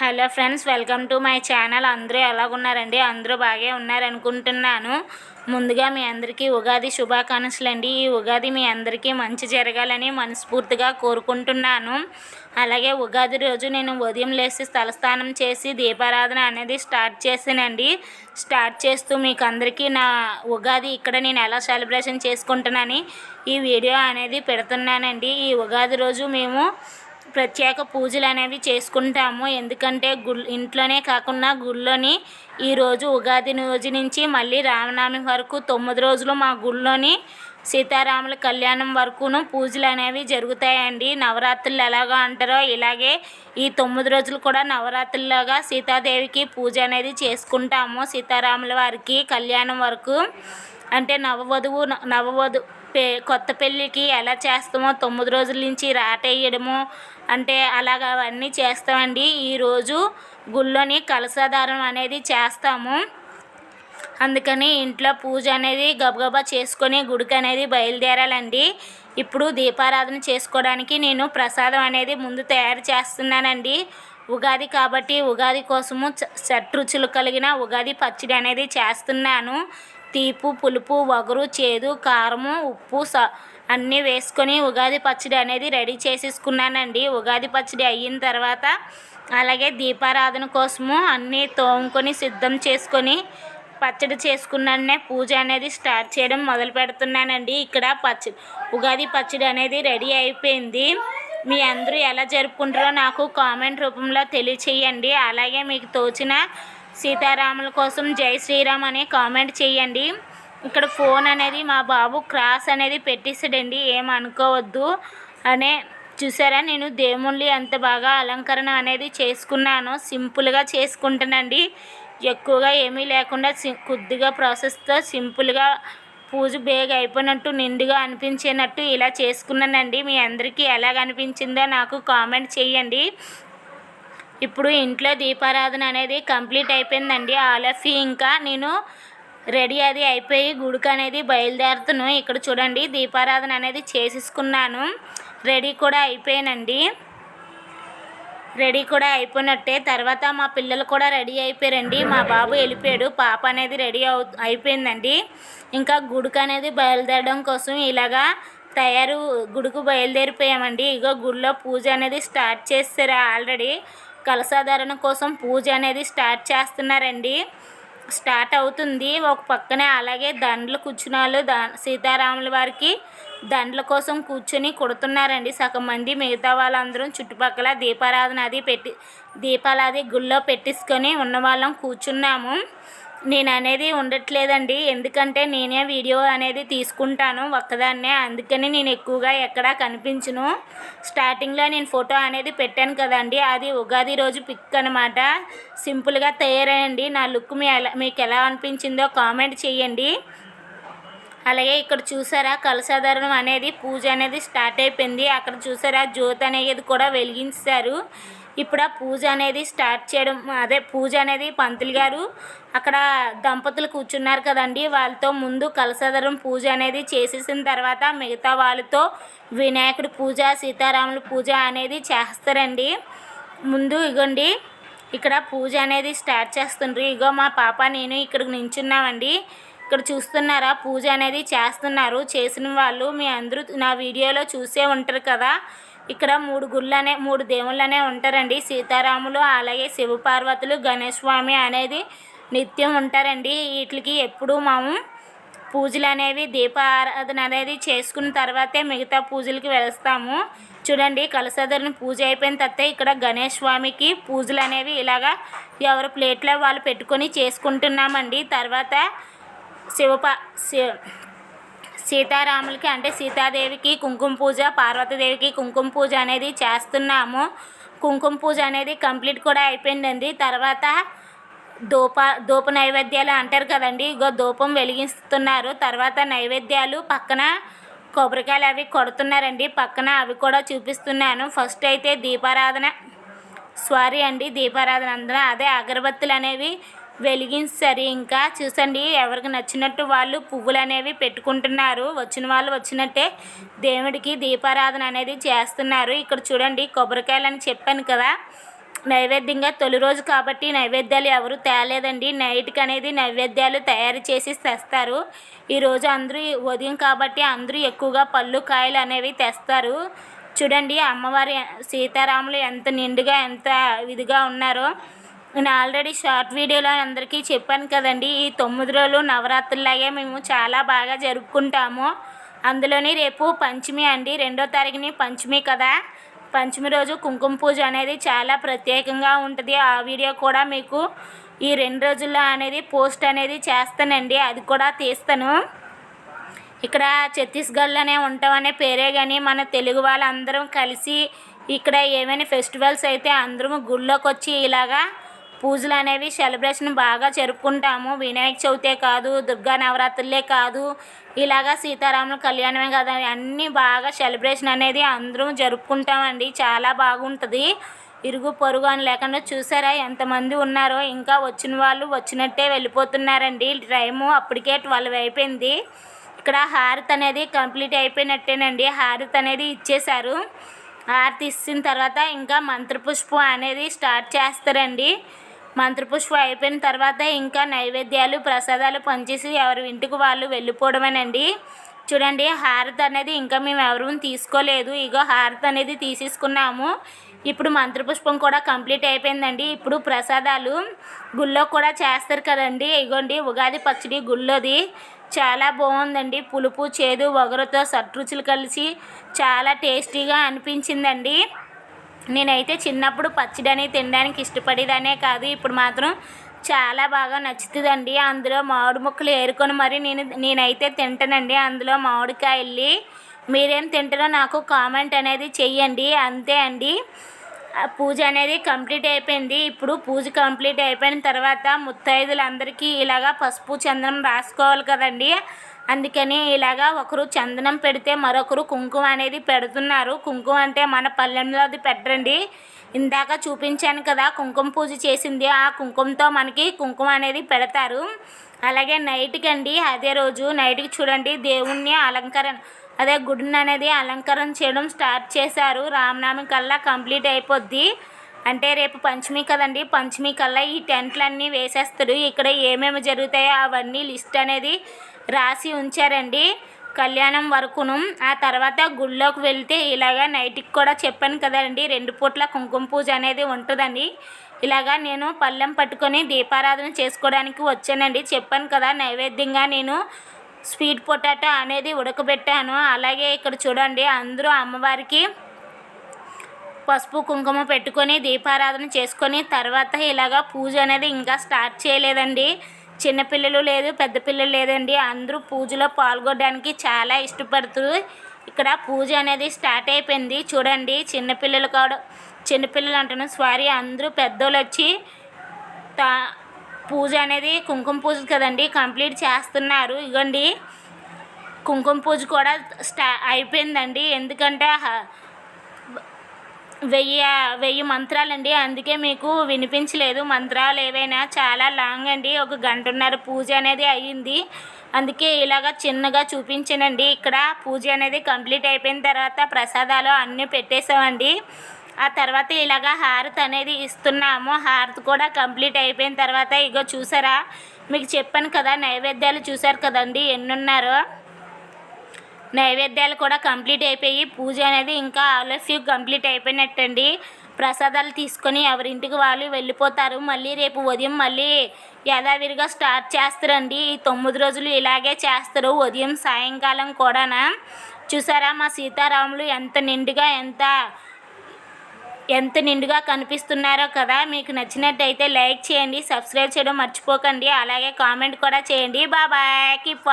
Hello friends welcome to my channel. అందరూ ఎలాగున్నారండి? అందరూ బాగా ఉన్నారనుకుంటున్నాను. ముందుగా మీ అందరికీ ఉగాది శుభాకాంక్షలు అండి ఈ ఉగాది మీ అందరికీ మంచి జరగాలని మనస్ఫూర్తిగా కోరుకుంటున్నాను. అలాగే ఉగాది రోజు నేను ఉదయం లేచి స్థలస్నానం చేసి దీపారాధన అనేది స్టార్ట్ చేసానండి స్టార్ట్ చేస్తూ మీకు అందరికీ నా ఉగాది ఇక్కడ నేను ఎలా సెలబ్రేషన్ చేసుకుంటున్నానని ఈ వీడియో అనేది పెడుతున్నానండి. ఈ ఉగాది రోజు మేము ప్రత్యేక పూజలు అనేవి చేసుకుంటాము. ఎందుకంటే గుల్ ఇంట్లోనే కాకుండా గుళ్ళోని ఈరోజు ఉగాది రోజు నుంచి మళ్ళీ రామనవమి వరకు తొమ్మిది రోజులు మా గుళ్ళోని సీతారాముల కళ్యాణం వరకును పూజలు అనేవి జరుగుతాయండి. నవరాత్రులు ఎలాగో అంటారో ఇలాగే ఈ తొమ్మిది రోజులు కూడా నవరాత్రులాగా సీతాదేవికి పూజ అనేది చేసుకుంటాము. సీతారాముల వారికి కళ్యాణం వరకు అంటే నవవధువు నవవధు పె కొత్త పెళ్ళికి ఎలా చేస్తామో తొమ్మిది రోజుల నుంచి రాటేయడము అంటే అలాగ అవన్నీ చేస్తామండి. ఈరోజు గుళ్ళోని కలసాధారం అనేది చేస్తాము. అందుకని ఇంట్లో పూజ అనేది గబగబా చేసుకొని గుడికి అనేది బయలుదేరాలండి. ఇప్పుడు దీపారాధన చేసుకోవడానికి నేను ప్రసాదం అనేది ముందు తయారు చేస్తున్నానండి. ఉగాది కాబట్టి ఉగాది కోసము షట్రుచులు కలిగిన ఉగాది పచ్చడి అనేది చేస్తున్నాను. తీపు పులుపు వగరు చేదు కారము ఉప్పు స అన్నీ వేసుకొని ఉగాది పచ్చడి అనేది రెడీ చేసేసుకున్నానండి. ఉగాది పచ్చడి అయిన తర్వాత అలాగే దీపారాధన కోసము అన్నీ తోముకొని సిద్ధం చేసుకొని పచ్చడి చేసుకున్నానే పూజ అనేది స్టార్ట్ చేయడం మొదలు పెడుతున్నానండి. ఇక్కడ పచ్చడి ఉగాది పచ్చడి అనేది రెడీ అయిపోయింది. మీ అందరూ ఎలా జరుపుకుంటారో నాకు కామెంట్ రూపంలో తెలియచేయండి. అలాగే మీకు తోచిన సీతారాముల కోసం జై శ్రీరామ్ అని కామెంట్ చేయండి. ఇక్కడ ఫోన్ అనేది మా బాబు క్రాస్ అనేది పెట్టేసాడండి ఏమనుకోవద్దు అనే చూసారా? నేను దేవుళ్ళి ఎంత బాగా అలంకరణ అనేది చేసుకున్నాను. సింపుల్గా చేసుకుంటానండి. ఎక్కువగా ఏమీ లేకుండా కొద్దిగా ప్రాసెస్తో సింపుల్గా పూజ బేగ్ అయిపోయినట్టు నిండుగా అనిపించేనట్టు ఇలా చేసుకున్నానండి. మీ అందరికీ ఎలాగ అనిపించిందో నాకు కామెంట్ చేయండి. ఇప్పుడు ఇంట్లో దీపారాధన అనేది కంప్లీట్ అయిపోయిందండి. ఆల్ ఇంకా నేను రెడీ అది అయిపోయి గుడికి అనేది బయలుదేరుతున్నాను ఇక్కడ చూడండి దీపారాధన అనేది చేసేసుకున్నాను. రెడీ కూడా అయిపోయానండి. రెడీ కూడా అయిపోయినట్టే. తర్వాత మా పిల్లలు కూడా రెడీ అయిపోయారండి. మా బాబు వెళ్ళిపోయాడు. పాప అనేది రెడీ అవు అయిపోయిందండి. ఇంకా గుడికి అనేది బయలుదేరడం కోసం ఇలాగా తయారు గుడికి బయలుదేరిపోయామండి. ఇగో గుడిలో పూజ అనేది స్టార్ట్ చేస్తారు ఆల్రెడీ. కలసాధారణ కోసం పూజ అనేది స్టార్ట్ చేస్తున్నారండి. స్టార్ట్ అవుతుంది. ఒక పక్కనే అలాగే దండలు కూర్చున్నాళ్ళు దా సీతారాముల వారికి దండల కోసం కూర్చొని కొడుతున్నారండి. సగం మంది మిగతా వాళ్ళందరూ చుట్టుపక్కల దీపారాధన అది పెట్టి దీపాలు అది గుళ్ళో పెట్టించుకొని ఉన్నవాళ్ళం కూర్చున్నాము. నేను అనేది ఉండట్లేదండి. ఎందుకంటే నేనే వీడియో అనేది తీసుకుంటాను ఒక్కదాన్నే. అందుకని నేను ఎక్కువగా ఎక్కడా కనిపించను. స్టార్టింగ్లో నేను ఫోటో అనేది పెట్టాను కదండి. అది ఉగాది రోజు పిక్ అనమాట సింపుల్గా తయారయ్యండి. నా లుక్ మీ ఎలా మీకు ఎలా అనిపించిందో కామెంట్ చేయండి. అలాగే ఇక్కడ చూసారా కలసాధారణం అనేది పూజ అనేది స్టార్ట్ అయిపోయింది. అక్కడ చూసారా జ్యోతి అనేది కూడా వెలిగించారు. ఇప్పుడు ఆ పూజ అనేది స్టార్ట్ చేయడం అదే పూజ అనేది పంతులు గారు అక్కడ దంపతులు కూర్చున్నారు కదండి. వాళ్ళతో ముందు కలసదరం పూజ అనేది చేసేసిన తర్వాత మిగతా వాళ్ళతో వినాయకుడి పూజ సీతారాముల పూజ అనేది చేస్తారండి. ముందు ఇగోండి ఇక్కడ పూజ అనేది స్టార్ట్ చేస్తుండ్రు. ఇగో మా పాప నేను ఇక్కడ నించున్నామండి. ఇక్కడ చూస్తున్నారా? పూజ అనేది చేస్తున్నారు. చేసిన వాళ్ళు మీ అందరూ నా వీడియోలో చూసే ఉంటారు కదా. ఇక్కడ మూడు గుళ్ళనే మూడు దేవుళ్ళనే ఉంటారండి. సీతారాములు అలాగే శివపార్వతులు గణేష్ స్వామి అనేది నిత్యం ఉంటారండి. వీటికి ఎప్పుడూ మేము పూజలు అనేవి దీపారాధన అనేది చేసుకున్న తర్వాతే మిగతా పూజలకి వెళ్తాము. చూడండి కలసదరిని పూజ అయిపోయిన తర్వాత ఇక్కడ గణేష్ స్వామికి పూజలు అనేవి ఇలాగా ఎవరి ప్లేట్లో వాళ్ళు పెట్టుకొని చేసుకుంటున్నామండి. తర్వాత శివప సీతారాములకి అంటే సీతాదేవికి కుంకుమ పూజ పార్వతీదేవికి కుంకుమ పూజ అనేది చేస్తున్నాము. కుంకుమ పూజ అనేది కంప్లీట్ కూడా అయిపోయిందండి. తర్వాత దూప ధూప నైవేద్యాలు అంటారు కదండి. ఇగో ధూపం వెలిగిస్తున్నారు. తర్వాత నైవేద్యాలు పక్కన కొబ్బరికాయలు అవి కొడుతున్నారండి. పక్కన అవి కూడా చూపిస్తున్నాను. ఫస్ట్ అయితే దీపారాధన సారీ అండి. దీపారాధన అందరూ అదే అగరబత్తులు అనేవి వెలిగించారు. ఇంకా చూసండి ఎవరికి నచ్చినట్టు వాళ్ళు పువ్వులు అనేవి పెట్టుకుంటున్నారు. వచ్చిన వాళ్ళు వచ్చినట్టే దేవుడికి దీపారాధన అనేది చేస్తున్నారు. ఇక్కడ చూడండి కొబ్బరికాయలు అని చెప్పాను కదా. నైవేద్యంగా తొలి రోజు కాబట్టి నైవేద్యాలు ఎవరు తేలేదండి. నైట్కి అనేది నైవేద్యాలు తయారు చేసి తెస్తారు. ఈరోజు అందరూ ఉదయం కాబట్టి అందరూ ఎక్కువగా పళ్ళు కాయలు అనేవి తెస్తారు. చూడండి అమ్మవారి సీతారాములు ఎంత నిండుగా ఎంత ఇదిగా ఉన్నారో. నేను ఆల్రెడీ షార్ట్ వీడియోలో అందరికీ చెప్పాను కదండి ఈ తొమ్మిది రోజులు నవరాత్రులాగే మేము చాలా బాగా జరుపుకుంటాము. అందులోని రేపు పంచమి అండి రెండో తారీఖుని పంచమి కదా. పంచమి రోజు కుంకుమ పూజ అనేది చాలా ప్రత్యేకంగా ఉంటుంది. ఆ వీడియో కూడా మీకు ఈ రెండు రోజుల్లో అనేది పోస్ట్ అనేది చేస్తానండి అది కూడా తీస్తాను. ఇక్కడ ఛత్తీస్గఢ్లోనే ఉంటామనే పేరే కానీ మన తెలుగు వాళ్ళందరం కలిసి ఇక్కడ ఏమైనా ఫెస్టివల్స్ అయితే అందరం గుళ్ళోకి వచ్చి ఇలాగా పూజలు అనేవి సెలబ్రేషన్ బాగా జరుపుకుంటాము. వినాయక చవితే కాదు దుర్గా నవరాత్రులే కాదు. ఇలాగా సీతారాముల కళ్యాణమే కదా అన్నీ బాగా సెలబ్రేషన్ అనేది అందరం జరుపుకుంటామండి. చాలా బాగుంటుంది. ఇరుగు పొరుగు అని లేకుండా చూసారా ఎంతమంది ఉన్నారో? ఇంకా వచ్చిన వాళ్ళు వచ్చినట్టే వెళ్ళిపోతున్నారండి. టైము అప్పటికే ట్వెల్వ్ అయిపోయింది. ఇక్కడ హారతి అనేది కంప్లీట్ అయిపోయినట్టేనండి. హారతి అనేది ఇచ్చేశారు. హారతి ఇచ్చిన తర్వాత ఇంకా మంత్రపుష్పం అనేది స్టార్ట్ చేస్తారండి. మంత్రపుష్ప అయిపోయిన తర్వాత ఇంకా నైవేద్యాలు ప్రసాదాలు పనిచేసి ఎవరి ఇంటికి వాళ్ళు వెళ్ళిపోవడమేనండి. చూడండి హారతి అనేది ఇంకా మేము ఎవరూ తీసుకోలేదు. ఇగో హారతి అనేది తీసేసుకున్నాము. ఇప్పుడు మంత్రపుష్పం కూడా కంప్లీట్ అయిపోయిందండి. ఇప్పుడు ప్రసాదాలు గుళ్ళో కూడా చేస్తారు కదండి. ఇగోండి ఉగాది పచ్చడి గుళ్ళోది. చాలా బాగుందండి. పులుపు చేదు వగరుతో సట్రుచులు కలిసి చాలా టేస్టీగా అనిపించిందండి. నేనైతే చిన్నప్పుడు పచ్చడి తినడానికి ఇష్టపడేదానే కాదు. ఇప్పుడు మాత్రం చాలా బాగా నచ్చుతుందండి. అందులో మామిడి ముక్కలు ఏరుకొని మరి నేను నేనైతే తింటానండి. అందులో మామిడికాయల్ని మీరేం తింటారో నాకు కామెంట్ అనేది చెయ్యండి. అంతే అండి. పూజ అనేది కంప్లీట్ అయిపోయింది. ఇప్పుడు పూజ కంప్లీట్ అయిపోయిన తర్వాత ముత్తైదులందరికీ ఇలాగా పసుపు చందనం రాసుకోవాలి కదండి. అందుకని ఇలాగా ఒకరు చందనం పెడితే మరొకరు కుంకుమ అనేది పెడుతున్నారు. కుంకుమ అంటే మన పల్లెంలో అది పెట్టండి ఇందాక చూపించాను కదా కుంకుమ పూజ చేసింది. ఆ కుంకుమతో మనకి కుంకుమ అనేది పెడతారు. అలాగే నైట్కి అండి అదే రోజు నైట్కి చూడండి దేవుణ్ణి అలంకరణ అదే గుడిని అనేది అలంకరణ చేయడం స్టార్ట్ చేశారు. రామనామి కల్లా కంప్లీట్ అయిపోద్ది. అంటే రేపు పంచమి కదండి పంచమి కల్లా ఈ టెంట్లన్నీ వేసేస్తారు. ఇక్కడ ఏమేమి జరుగుతాయో అవన్నీ లిస్ట్ అనేది రాసి ఉంచారండి. కళ్యాణం వరకును. ఆ తర్వాత గుళ్ళోకి వెళ్తే ఇలాగా నైట్కి కూడా చెప్పాను కదండి. రెండు పూట్ల కుంకుమ పూజ అనేది ఉంటుందండి. ఇలాగా నేను పళ్ళెం పట్టుకొని దీపారాధన చేసుకోవడానికి వచ్చానండి. చెప్పాను కదా నైవేద్యంగా నేను స్వీట్ పొటాటో అనేది ఉడకబెట్టాను. అలాగే ఇక్కడ చూడండి అందరూ అమ్మవారికి పసుపు కుంకుమ పెట్టుకొని దీపారాధన చేసుకొని తర్వాత ఇలాగా పూజ అనేది ఇంకా స్టార్ట్ చేయలేదండి. చిన్నపిల్లలు లేదు పెద్ద పిల్లలు లేదండి. అందరూ పూజలో పాల్గొనడానికి చాలా ఇష్టపడుతూ ఇక్కడ పూజ అనేది స్టార్ట్ అయిపోయింది. చూడండి చిన్నపిల్లలు కూడా చిన్నపిల్లలు అంటాను సారీ అందరూ పెద్దోళ్ళు వచ్చి తా పూజ అనేది కుంకుమ పూజ కదండి కంప్లీట్ చేస్తున్నారు. ఇగండి కుంకుమ పూజ కూడా స్టా అయిపోయిందండి. ఎందుకంటే హ- వెయ్యి వెయ్యి మంత్రాలండి. అందుకే మీకు వినిపించలేదు. మంత్రాలు ఏవైనా చాలా లాంగ్ అండి. ఒక గంటన్నర పూజ అనేది అయ్యింది. అందుకే ఇలాగ చిన్నగా చూపించానండి. ఇక్కడ పూజ అనేది కంప్లీట్ అయిపోయిన తర్వాత ప్రసాదాలు అన్నీ పెట్టేసామండి ఆ తర్వాత ఇలాగ హారతి అనేది ఇస్తున్నాము. హారతి కూడా కంప్లీట్ అయిపోయిన తర్వాత ఇగో చూసారా? మీకు చెప్పాను కదా నైవేద్యాలు చూసారు కదండి? ఎన్నున్నారో. నైవేద్యాలు కూడా కంప్లీట్ అయిపోయి పూజ అనేది ఇంకా ఆలస్యం కంప్లీట్ అయిపోయినట్టండి. ప్రసాదాలు తీసుకొని ఎవరింటికి వాళ్ళు వెళ్ళిపోతారు. మళ్ళీ రేపు ఉదయం మళ్ళీ యథావిధిగా స్టార్ట్ చేస్తారండి. ఈ తొమ్మిది రోజులు ఇలాగే చేస్తారు. ఉదయం సాయంకాలం కూడానా. చూసారా మా సీతారాములు ఎంత నిండుగా ఎంత ఎంత నిండుగా కనిపిస్తున్నారో కదా. మీకు నచ్చినట్టయితే లైక్ చేయండి సబ్స్క్రైబ్ చేయడం మర్చిపోకండి. అలాగే కామెంట్ కూడా చేయండి. బాబాయ్ కీప్